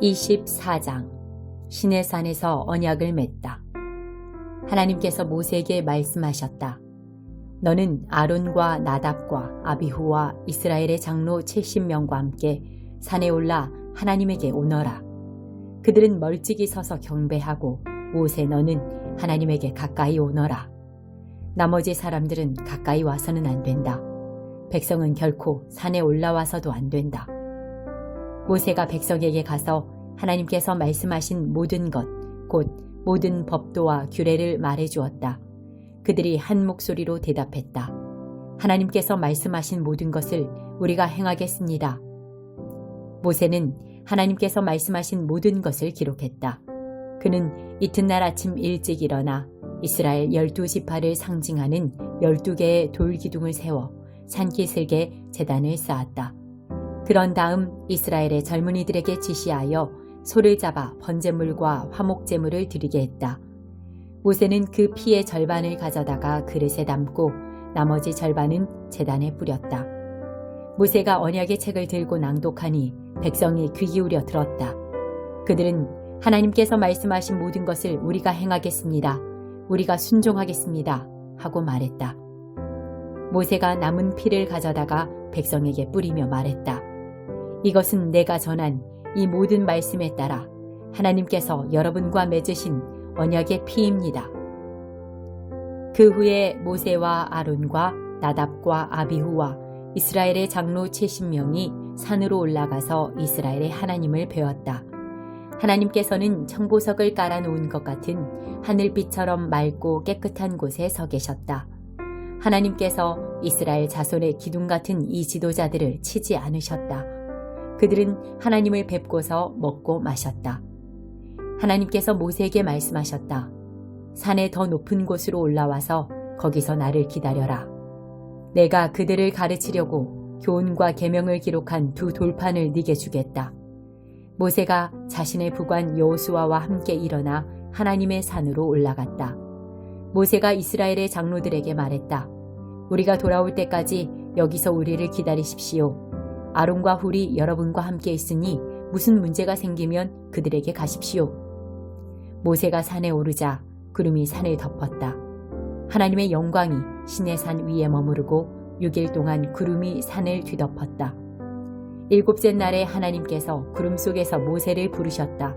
24장 시내산에서 언약을 맺다. 하나님께서 모세에게 말씀하셨다. 너는 아론과 나답과 아비후와 이스라엘의 장로 70명과 함께 산에 올라 하나님에게 오너라. 그들은 멀찍이 서서 경배하고 모세 너는 하나님에게 가까이 오너라. 나머지 사람들은 가까이 와서는 안 된다. 백성은 결코 산에 올라와서도 안 된다. 모세가 백성에게 가서 하나님께서 말씀하신 모든 것, 곧 모든 법도와 규례를 말해 주었다. 그들이 한 목소리로 대답했다. 하나님께서 말씀하신 모든 것을 우리가 행하겠습니다. 모세는 하나님께서 말씀하신 모든 것을 기록했다. 그는 이튿날 아침 일찍 일어나 이스라엘 열두 지파를 상징하는 열두 개의 돌기둥을 세워 산기슭에 재단을 쌓았다. 그런 다음 이스라엘의 젊은이들에게 지시하여 소를 잡아 번제물과 화목제물을 드리게 했다. 모세는 그 피의 절반을 가져다가 그릇에 담고 나머지 절반은 재단에 뿌렸다. 모세가 언약의 책을 들고 낭독하니 백성이 귀 기울여 들었다. 그들은 하나님께서 말씀하신 모든 것을 우리가 행하겠습니다. 우리가 순종하겠습니다. 하고 말했다. 모세가 남은 피를 가져다가 백성에게 뿌리며 말했다. 이것은 내가 전한 이 모든 말씀에 따라 하나님께서 여러분과 맺으신 언약의 피입니다. 그 후에 모세와 아론과 나답과 아비후와 이스라엘의 장로 70명이 산으로 올라가서 이스라엘의 하나님을 배웠다. 하나님께서는 청보석을 깔아놓은 것 같은 하늘빛처럼 맑고 깨끗한 곳에 서 계셨다. 하나님께서 이스라엘 자손의 기둥 같은 이 지도자들을 치지 않으셨다. 그들은 하나님을 뵙고서 먹고 마셨다. 하나님께서 모세에게 말씀하셨다. 산의 더 높은 곳으로 올라와서 거기서 나를 기다려라. 내가 그들을 가르치려고 교훈과 계명을 기록한 두 돌판을 네게 주겠다. 모세가 자신의 부관 여호수아와 함께 일어나 하나님의 산으로 올라갔다. 모세가 이스라엘의 장로들에게 말했다. 우리가 돌아올 때까지 여기서 우리를 기다리십시오. 아론과 훌이 여러분과 함께 있으니 무슨 문제가 생기면 그들에게 가십시오. 모세가 산에 오르자 구름이 산을 덮었다. 하나님의 영광이 신의 산 위에 머무르고 6일 동안 구름이 산을 뒤덮었다. 일곱째 날에 하나님께서 구름 속에서 모세를 부르셨다.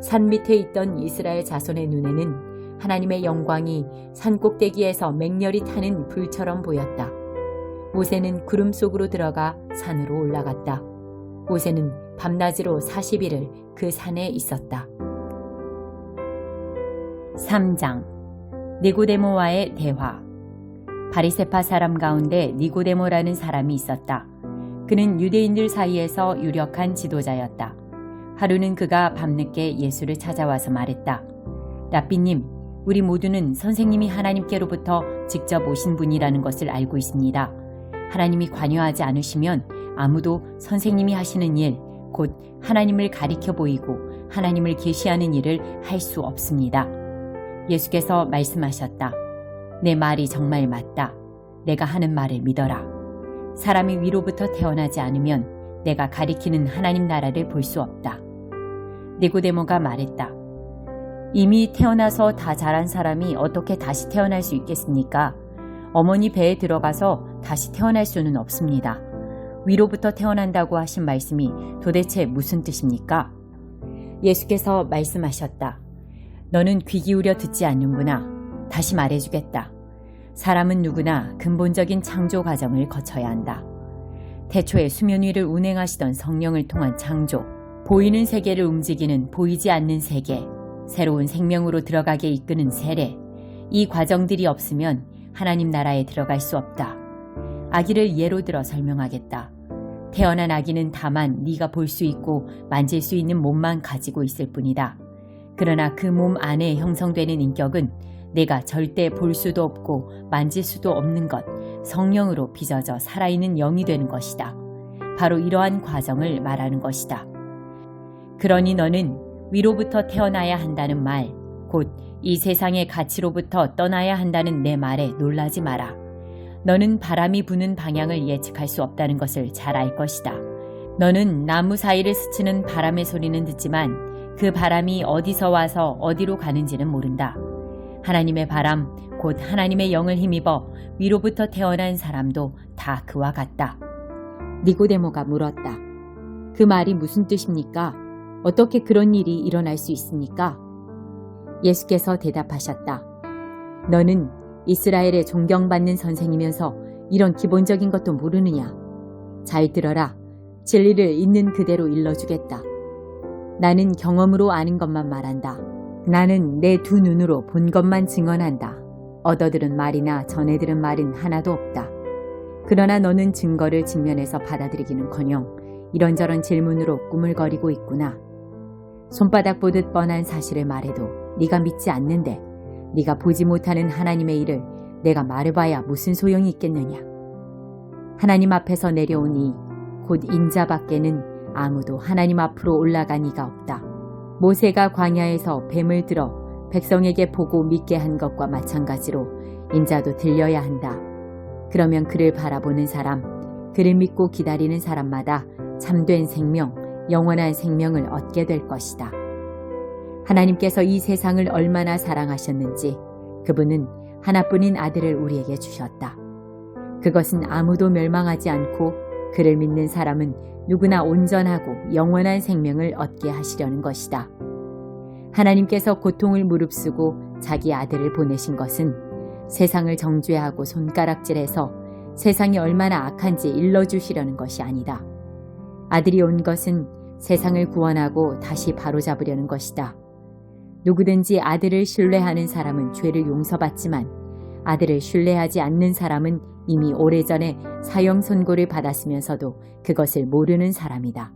산 밑에 있던 이스라엘 자손의 눈에는 하나님의 영광이 산 꼭대기에서 맹렬히 타는 불처럼 보였다. 모세는 구름 속으로 들어가 산으로 올라갔다. 모세는 밤낮으로 40일을 그 산에 있었다. 3장 니고데모와의 대화 바리세파 사람 가운데 니고데모라는 사람이 있었다. 그는 유대인들 사이에서 유력한 지도자였다. 하루는 그가 밤늦게 예수를 찾아와서 말했다. 라삐님, 우리 모두는 선생님이 하나님께로부터 직접 오신 분이라는 것을 알고 있습니다. 하나님이 관여하지 않으시면 아무도 선생님이 하시는 일, 곧 하나님을 가리켜 보이고 하나님을 계시하는 일을 할 수 없습니다. 예수께서 말씀하셨다. 내 말이 정말 맞다. 내가 하는 말을 믿어라. 사람이 위로부터 태어나지 않으면 내가 가리키는 하나님 나라를 볼 수 없다. 니고데모가 말했다. 이미 태어나서 다 자란 사람이 어떻게 다시 태어날 수 있겠습니까? 어머니 배에 들어가서 다시 태어날 수는 없습니다. 위로부터 태어난다고 하신 말씀이 도대체 무슨 뜻입니까? 예수께서 말씀하셨다. 너는 귀 기울여 듣지 않는구나. 다시 말해주겠다. 사람은 누구나 근본적인 창조 과정을 거쳐야 한다. 태초에 수면 위를 운행하시던 성령을 통한 창조, 보이는 세계를 움직이는 보이지 않는 세계, 새로운 생명으로 들어가게 이끄는 세례, 이 과정들이 없으면 하나님 나라에 들어갈 수 없다. 아기를 예로 들어 설명하겠다. 태어난 아기는 다만 네가 볼 수 있고 만질 수 있는 몸만 가지고 있을 뿐이다. 그러나 그 몸 안에 형성되는 인격은 내가 절대 볼 수도 없고 만질 수도 없는 것, 성령으로 빚어져 살아있는 영이 되는 것이다. 바로 이러한 과정을 말하는 것이다. 그러니 너는 위로부터 태어나야 한다는 말, 곧 이 세상의 가치로부터 떠나야 한다는 내 말에 놀라지 마라. 너는 바람이 부는 방향을 예측할 수 없다는 것을 잘 알 것이다. 너는 나무 사이를 스치는 바람의 소리는 듣지만 그 바람이 어디서 와서 어디로 가는지는 모른다. 하나님의 바람, 곧 하나님의 영을 힘입어 위로부터 태어난 사람도 다 그와 같다. 니고데모가 물었다. 그 말이 무슨 뜻입니까? 어떻게 그런 일이 일어날 수 있습니까? 예수께서 대답하셨다. 너는 이스라엘의 존경받는 선생이면서 이런 기본적인 것도 모르느냐? 잘 들어라. 진리를 있는 그대로 일러주겠다. 나는 경험으로 아는 것만 말한다. 나는 내 두 눈으로 본 것만 증언한다. 얻어들은 말이나 전해들은 말은 하나도 없다. 그러나 너는 증거를 직면해서 받아들이기는커녕 이런저런 질문으로 꾸물거리고 있구나. 손바닥 보듯 뻔한 사실을 말해도 네가 믿지 않는데 네가 보지 못하는 하나님의 일을 내가 말해봐야 무슨 소용이 있겠느냐. 하나님 앞에서 내려오니 곧 인자 밖에는 아무도 하나님 앞으로 올라간 이가 없다. 모세가 광야에서 뱀을 들어 백성에게 보고 믿게 한 것과 마찬가지로 인자도 들려야 한다. 그러면 그를 바라보는 사람, 그를 믿고 기다리는 사람마다 참된 생명, 영원한 생명을 얻게 될 것이다. 하나님께서 이 세상을 얼마나 사랑하셨는지 그분은 하나뿐인 아들을 우리에게 주셨다. 그것은 아무도 멸망하지 않고 그를 믿는 사람은 누구나 온전하고 영원한 생명을 얻게 하시려는 것이다. 하나님께서 고통을 무릅쓰고 자기 아들을 보내신 것은 세상을 정죄하고 손가락질해서 세상이 얼마나 악한지 일러주시려는 것이 아니다. 아들이 온 것은 세상을 구원하고 다시 바로잡으려는 것이다. 누구든지 아들을 신뢰하는 사람은 죄를 용서받지만 아들을 신뢰하지 않는 사람은 이미 오래전에 사형 선고를 받았으면서도 그것을 모르는 사람이다.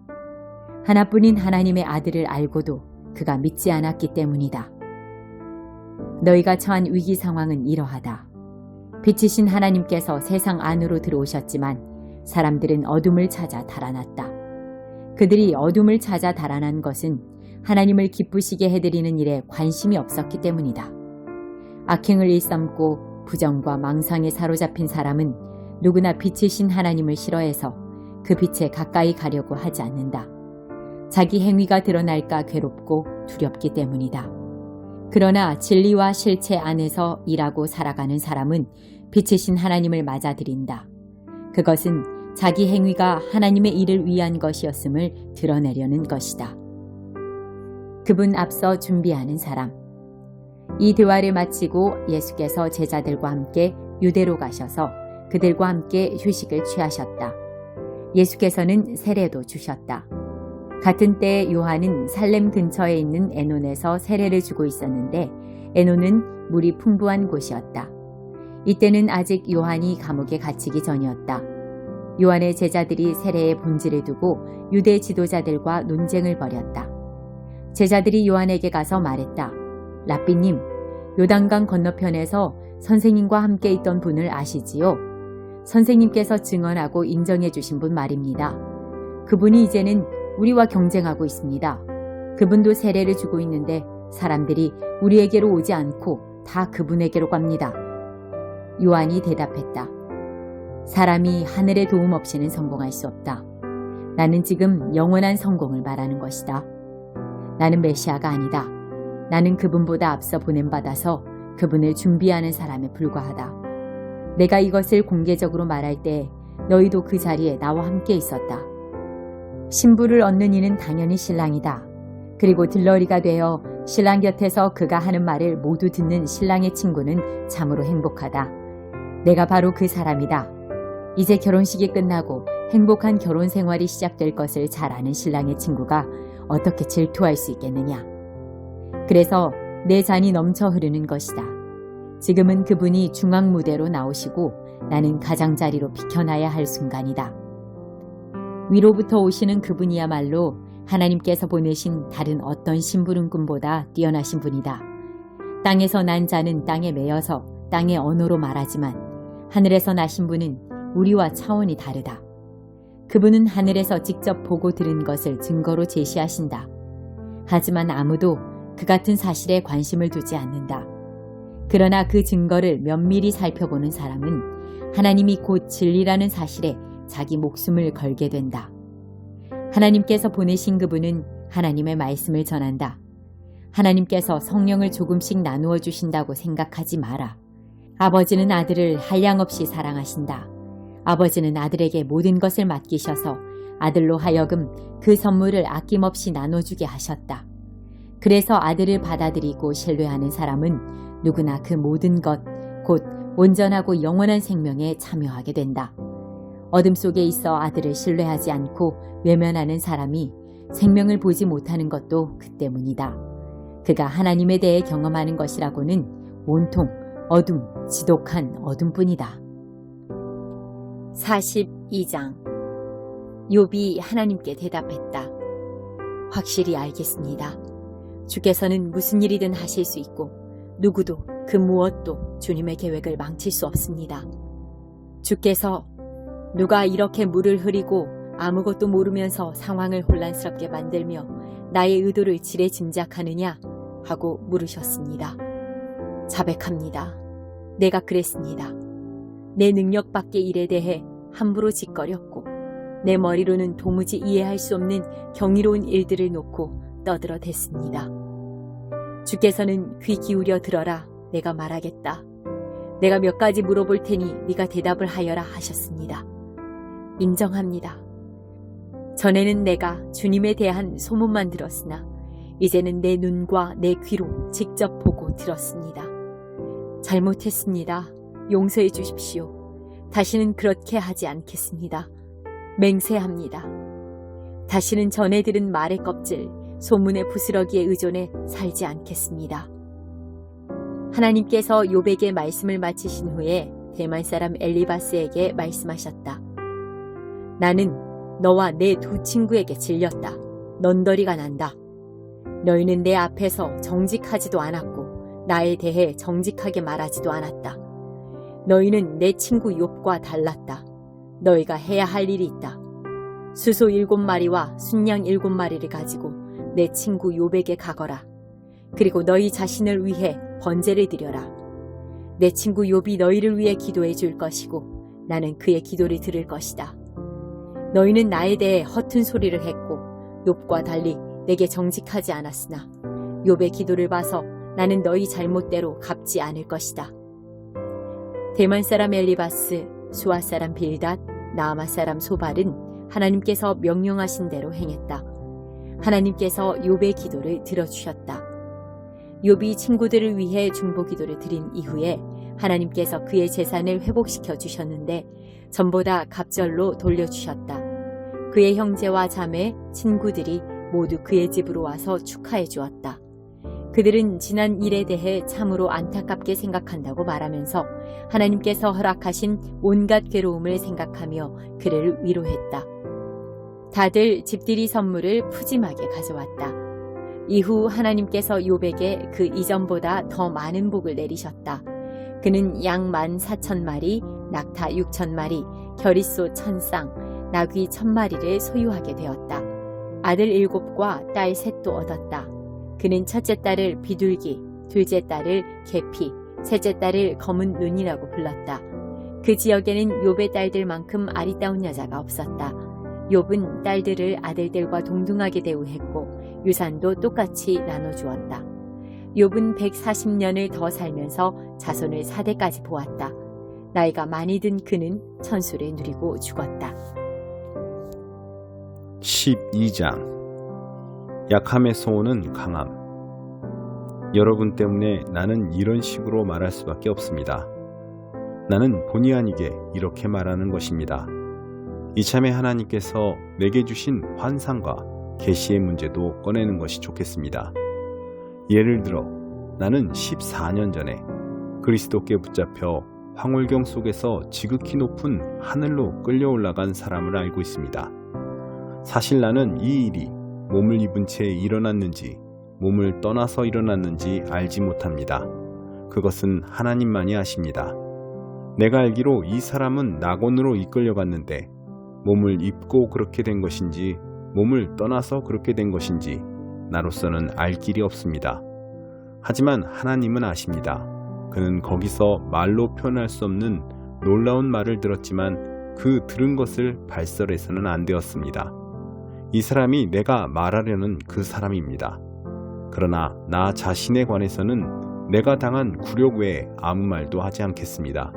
하나뿐인 하나님의 아들을 알고도 그가 믿지 않았기 때문이다. 너희가 처한 위기 상황은 이러하다. 빛이신 하나님께서 세상 안으로 들어오셨지만 사람들은 어둠을 찾아 달아났다. 그들이 어둠을 찾아 달아난 것은 하나님을 기쁘시게 해드리는 일에 관심이 없었기 때문이다. 악행을 일삼고 부정과 망상에 사로잡힌 사람은 누구나 빛이신 하나님을 싫어해서 그 빛에 가까이 가려고 하지 않는다. 자기 행위가 드러날까 괴롭고 두렵기 때문이다. 그러나 진리와 실체 안에서 일하고 살아가는 사람은 빛이신 하나님을 맞아들인다. 그것은 자기 행위가 하나님의 일을 위한 것이었음을 드러내려는 것이다. 그분 앞서 준비하는 사람. 이 대화를 마치고 예수께서 제자들과 함께 유대로 가셔서 그들과 함께 휴식을 취하셨다. 예수께서는 세례도 주셨다. 같은 때에 요한은 살렘 근처에 있는 에논에서 세례를 주고 있었는데 에논은 물이 풍부한 곳이었다. 이때는 아직 요한이 감옥에 갇히기 전이었다. 요한의 제자들이 세례의 본질을 두고 유대 지도자들과 논쟁을 벌였다. 제자들이 요한에게 가서 말했다. 라삐님, 요단강 건너편에서 선생님과 함께 있던 분을 아시지요? 선생님께서 증언하고 인정해 주신 분 말입니다. 그분이 이제는 우리와 경쟁하고 있습니다. 그분도 세례를 주고 있는데 사람들이 우리에게로 오지 않고 다 그분에게로 갑니다. 요한이 대답했다. 사람이 하늘의 도움 없이는 성공할 수 없다. 나는 지금 영원한 성공을 말하는 것이다. 나는 메시아가 아니다. 나는 그분보다 앞서 보냄받아서 그분을 준비하는 사람에 불과하다. 내가 이것을 공개적으로 말할 때 너희도 그 자리에 나와 함께 있었다. 신부를 얻는 이는 당연히 신랑이다. 그리고 들러리가 되어 신랑 곁에서 그가 하는 말을 모두 듣는 신랑의 친구는 참으로 행복하다. 내가 바로 그 사람이다. 이제 결혼식이 끝나고 행복한 결혼 생활이 시작될 것을 잘 아는 신랑의 친구가 어떻게 질투할 수 있겠느냐. 그래서 내 잔이 넘쳐 흐르는 것이다. 지금은 그분이 중앙 무대로 나오시고 나는 가장자리로 비켜나야 할 순간이다. 위로부터 오시는 그분이야말로 하나님께서 보내신 다른 어떤 심부름꾼보다 뛰어나신 분이다. 땅에서 난 자는 땅에 매여서 땅의 언어로 말하지만 하늘에서 나신 분은 우리와 차원이 다르다. 그분은 하늘에서 직접 보고 들은 것을 증거로 제시하신다. 하지만 아무도 그 같은 사실에 관심을 두지 않는다. 그러나 그 증거를 면밀히 살펴보는 사람은 하나님이 곧 진리라는 사실에 자기 목숨을 걸게 된다. 하나님께서 보내신 그분은 하나님의 말씀을 전한다. 하나님께서 성령을 조금씩 나누어 주신다고 생각하지 마라. 아버지는 아들을 한량없이 사랑하신다. 아버지는 아들에게 모든 것을 맡기셔서 아들로 하여금 그 선물을 아낌없이 나눠주게 하셨다. 그래서 아들을 받아들이고 신뢰하는 사람은 누구나 그 모든 것, 곧 온전하고 영원한 생명에 참여하게 된다. 어둠 속에 있어 아들을 신뢰하지 않고 외면하는 사람이 생명을 보지 못하는 것도 그 때문이다. 그가 하나님에 대해 경험하는 것이라고는 온통 어둠, 지독한 어둠뿐이다. 42장 욥이 하나님께 대답했다. 확실히 알겠습니다. 주께서는 무슨 일이든 하실 수 있고 누구도 그 무엇도 주님의 계획을 망칠 수 없습니다. 주께서 누가 이렇게 물을 흐리고 아무것도 모르면서 상황을 혼란스럽게 만들며 나의 의도를 지레 짐작하느냐 하고 물으셨습니다. 자백합니다. 내가 그랬습니다. 내 능력 밖의 일에 대해 함부로 짓거렸고 내 머리로는 도무지 이해할 수 없는 경이로운 일들을 놓고 떠들어 댔습니다. 주께서는 귀 기울여 들어라 내가 말하겠다. 내가 몇 가지 물어볼 테니 네가 대답을 하여라 하셨습니다. 인정합니다. 전에는 내가 주님에 대한 소문만 들었으나 이제는 내 눈과 내 귀로 직접 보고 들었습니다. 잘못했습니다. 용서해 주십시오. 다시는 그렇게 하지 않겠습니다. 맹세합니다. 다시는 전에 들은 말의 껍질, 소문의 부스러기에 의존해 살지 않겠습니다. 하나님께서 요백의 말씀을 마치신 후에 대만 사람 엘리바스에게 말씀하셨다. 나는 너와 내 두 친구에게 질렸다. 넌더리가 난다. 너희는 내 앞에서 정직하지도 않았고 나에 대해 정직하게 말하지도 않았다. 너희는 내 친구 욥과 달랐다. 너희가 해야 할 일이 있다. 수소 일곱 마리와 순양 일곱 마리를 가지고 내 친구 욥에게 가거라. 그리고 너희 자신을 위해 번제를 드려라. 내 친구 욥이 너희를 위해 기도해 줄 것이고 나는 그의 기도를 들을 것이다. 너희는 나에 대해 허튼 소리를 했고 욥과 달리 내게 정직하지 않았으나 욥의 기도를 봐서 나는 너희 잘못대로 갚지 않을 것이다. 대만 사람 엘리바스, 수아 사람 빌닷, 나아마 사람 소발은 하나님께서 명령하신 대로 행했다. 하나님께서 욥의 기도를 들어주셨다. 욥이 친구들을 위해 중보 기도를 드린 이후에 하나님께서 그의 재산을 회복시켜 주셨는데 전보다 갑절로 돌려주셨다. 그의 형제와 자매, 친구들이 모두 그의 집으로 와서 축하해 주었다. 그들은 지난 일에 대해 참으로 안타깝게 생각한다고 말하면서 하나님께서 허락하신 온갖 괴로움을 생각하며 그를 위로했다. 다들 집들이 선물을 푸짐하게 가져왔다. 이후 하나님께서 요백에 그 이전보다 더 많은 복을 내리셨다. 그는 양 만 사천 마리, 낙타 육천 마리, 결의소 천쌍, 나귀 천 마리를 소유하게 되었다. 아들 일곱과 딸 셋도 얻었다. 그는 첫째 딸을 비둘기, 둘째 딸을 계피, 셋째 딸을 검은 눈이라고 불렀다. 그 지역에는 욥의 딸들만큼 아리따운 여자가 없었다. 욥은 딸들을 아들들과 동등하게 대우했고 유산도 똑같이 나눠주었다. 욥은 140년을 더 살면서 자손을 4대까지 보았다. 나이가 많이 든 그는 천수를 누리고 죽었다. 12장 약함에서 오는 강함 여러분 때문에 나는 이런 식으로 말할 수밖에 없습니다. 나는 본의 아니게 이렇게 말하는 것입니다. 이참에 하나님께서 내게 주신 환상과 계시의 문제도 꺼내는 것이 좋겠습니다. 예를 들어 나는 14년 전에 그리스도께 붙잡혀 황홀경 속에서 지극히 높은 하늘로 끌려 올라간 사람을 알고 있습니다. 사실 나는 이 일이 몸을 입은 채 일어났는지 몸을 떠나서 일어났는지 알지 못합니다. 그것은 하나님만이 아십니다. 내가 알기로 이 사람은 낙원으로 이끌려갔는데 몸을 입고 그렇게 된 것인지 몸을 떠나서 그렇게 된 것인지 나로서는 알 길이 없습니다. 하지만 하나님은 아십니다. 그는 거기서 말로 표현할 수 없는 놀라운 말을 들었지만 그 들은 것을 발설해서는 안 되었습니다. 이 사람이 내가 말하려는 그 사람입니다. 그러나 나 자신에 관해서는 내가 당한 굴욕 외에 아무 말도 하지 않겠습니다.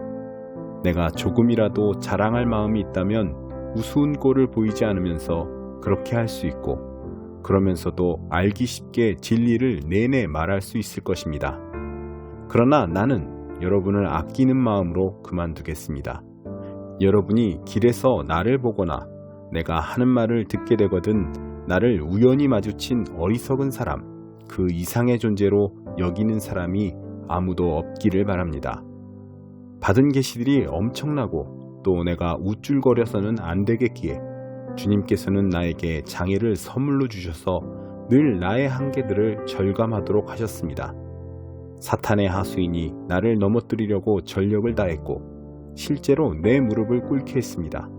내가 조금이라도 자랑할 마음이 있다면 우스운 꼴을 보이지 않으면서 그렇게 할 수 있고 그러면서도 알기 쉽게 진리를 내내 말할 수 있을 것입니다. 그러나 나는 여러분을 아끼는 마음으로 그만두겠습니다. 여러분이 길에서 나를 보거나 내가 하는 말을 듣게 되거든 나를 우연히 마주친 어리석은 사람, 그 이상의 존재로 여기는 사람이 아무도 없기를 바랍니다. 받은 계시들이 엄청나고 또 내가 우쭐거려서는 안 되겠기에 주님께서는 나에게 장애를 선물로 주셔서 늘 나의 한계들을 절감하도록 하셨습니다. 사탄의 하수인이 나를 넘어뜨리려고 전력을 다했고 실제로 내 무릎을 꿇게 했습니다.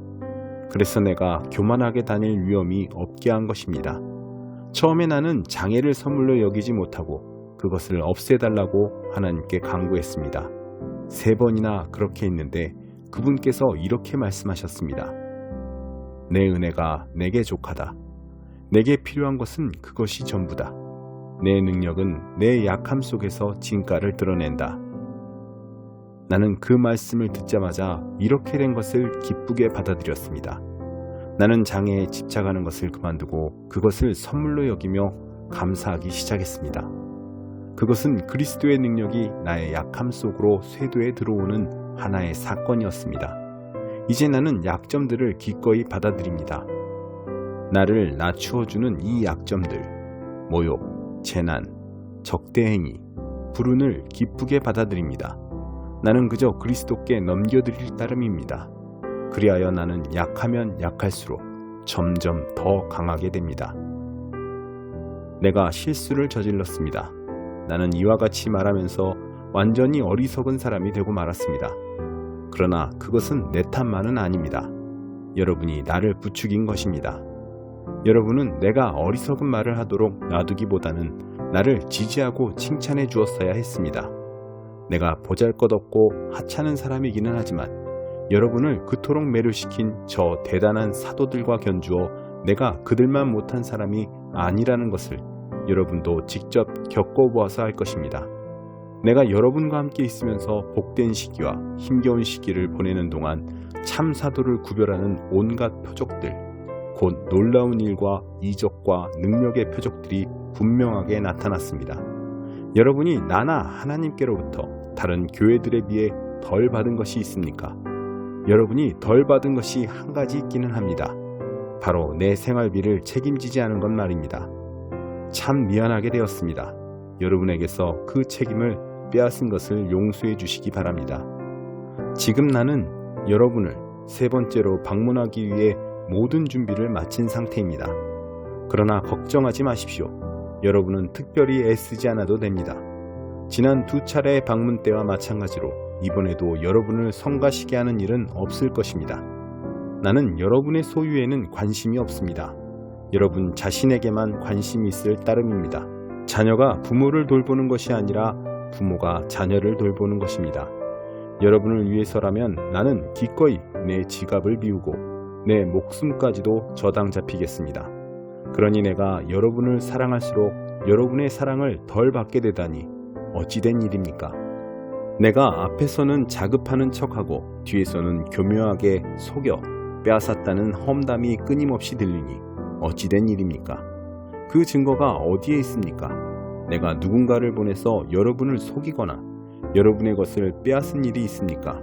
그래서 내가 교만하게 다닐 위험이 없게 한 것입니다. 처음에 나는 장애를 선물로 여기지 못하고 그것을 없애달라고 하나님께 강구했습니다. 세 번이나 그렇게 했는데 그분께서 이렇게 말씀하셨습니다. 내 은혜가 내게 족하다. 내게 필요한 것은 그것이 전부다. 내 능력은 내 약함 속에서 진가를 드러낸다. 나는 그 말씀을 듣자마자 이렇게 된 것을 기쁘게 받아들였습니다. 나는 장애에 집착하는 것을 그만두고 그것을 선물로 여기며 감사하기 시작했습니다. 그것은 그리스도의 능력이 나의 약함 속으로 쇄도에 들어오는 하나의 사건이었습니다. 이제 나는 약점들을 기꺼이 받아들입니다. 나를 낮추어주는 이 약점들, 모욕, 재난, 적대행위, 불운을 기쁘게 받아들입니다. 나는 그저 그리스도께 넘겨드릴 따름입니다. 그리하여 나는 약하면 약할수록 점점 더 강하게 됩니다. 내가 실수를 저질렀습니다. 나는 이와 같이 말하면서 완전히 어리석은 사람이 되고 말았습니다. 그러나 그것은 내 탓만은 아닙니다. 여러분이 나를 부추긴 것입니다. 여러분은 내가 어리석은 말을 하도록 놔두기보다는 나를 지지하고 칭찬해 주었어야 했습니다. 내가 보잘것없고 하찮은 사람이기는 하지만 여러분을 그토록 매료시킨 저 대단한 사도들과 견주어 내가 그들만 못한 사람이 아니라는 것을 여러분도 직접 겪어보아서 할 것입니다. 내가 여러분과 함께 있으면서 복된 시기와 힘겨운 시기를 보내는 동안 참 사도를 구별하는 온갖 표적들, 곧 놀라운 일과 이적과 능력의 표적들이 분명하게 나타났습니다. 여러분이 나나 하나님께로부터 다른 교회들에 비해 덜 받은 것이 있습니까? 여러분이 덜 받은 것이 한 가지 있기는 합니다. 바로 내 생활비를 책임지지 않은 것 말입니다. 참 미안하게 되었습니다. 여러분에게서 그 책임을 빼앗은 것을 용서해 주시기 바랍니다. 지금 나는 여러분을 세 번째로 방문하기 위해 모든 준비를 마친 상태입니다. 그러나 걱정하지 마십시오. 여러분은 특별히 애쓰지 않아도 됩니다. 지난 두 차례의 방문 때와 마찬가지로 이번에도 여러분을 성가시게 하는 일은 없을 것입니다. 나는 여러분의 소유에는 관심이 없습니다. 여러분 자신에게만 관심이 있을 따름입니다. 자녀가 부모를 돌보는 것이 아니라 부모가 자녀를 돌보는 것입니다. 여러분을 위해서라면 나는 기꺼이 내 지갑을 비우고 내 목숨까지도 저당 잡히겠습니다. 그러니 내가 여러분을 사랑할수록 여러분의 사랑을 덜 받게 되다니 어찌된 일입니까? 내가 앞에서는 자급하는 척하고 뒤에서는 교묘하게 속여 빼앗았다는 험담이 끊임없이 들리니 어찌된 일입니까? 그 증거가 어디에 있습니까? 내가 누군가를 보내서 여러분을 속이거나 여러분의 것을 빼앗은 일이 있습니까?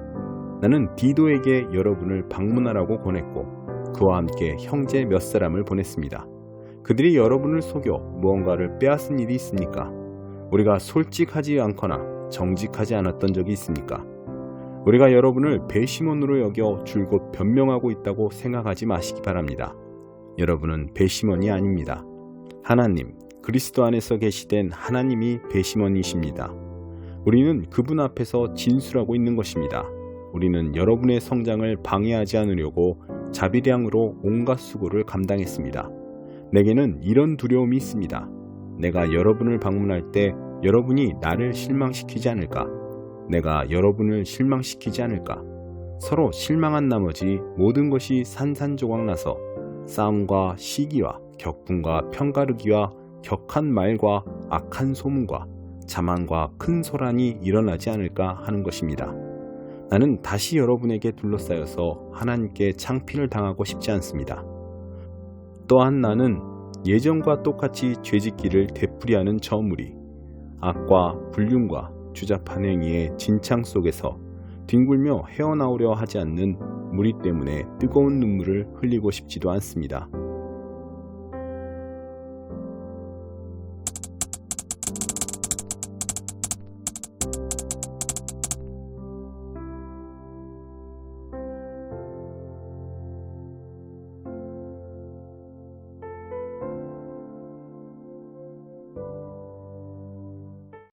나는 디도에게 여러분을 방문하라고 보냈고 그와 함께 형제 몇 사람을 보냈습니다. 그들이 여러분을 속여 무언가를 빼앗은 일이 있습니까? 우리가 솔직하지 않거나 정직하지 않았던 적이 있습니까? 우리가 여러분을 배심원으로 여겨 줄곧 변명하고 있다고 생각하지 마시기 바랍니다. 여러분은 배심원이 아닙니다. 하나님, 그리스도 안에서 계시된 하나님이 배심원이십니다. 우리는 그분 앞에서 진술하고 있는 것입니다. 우리는 여러분의 성장을 방해하지 않으려고 자비량으로 온갖 수고를 감당했습니다. 내게는 이런 두려움이 있습니다. 내가 여러분을 방문할 때 여러분이 나를 실망시키지 않을까? 내가 여러분을 실망시키지 않을까? 서로 실망한 나머지 모든 것이 산산조각 나서 싸움과 시기와 격분과 편가르기와 격한 말과 악한 소문과 자만과 큰 소란이 일어나지 않을까 하는 것입니다. 나는 다시 여러분에게 둘러싸여서 하나님께 창피를 당하고 싶지 않습니다. 또한 나는 예전과 똑같이 죄짓기를 되풀이하는 저 무리, 악과 불륜과 주잡한 행위의 진창 속에서 뒹굴며 헤어나오려 하지 않는 무리 때문에 뜨거운 눈물을 흘리고 싶지도 않습니다.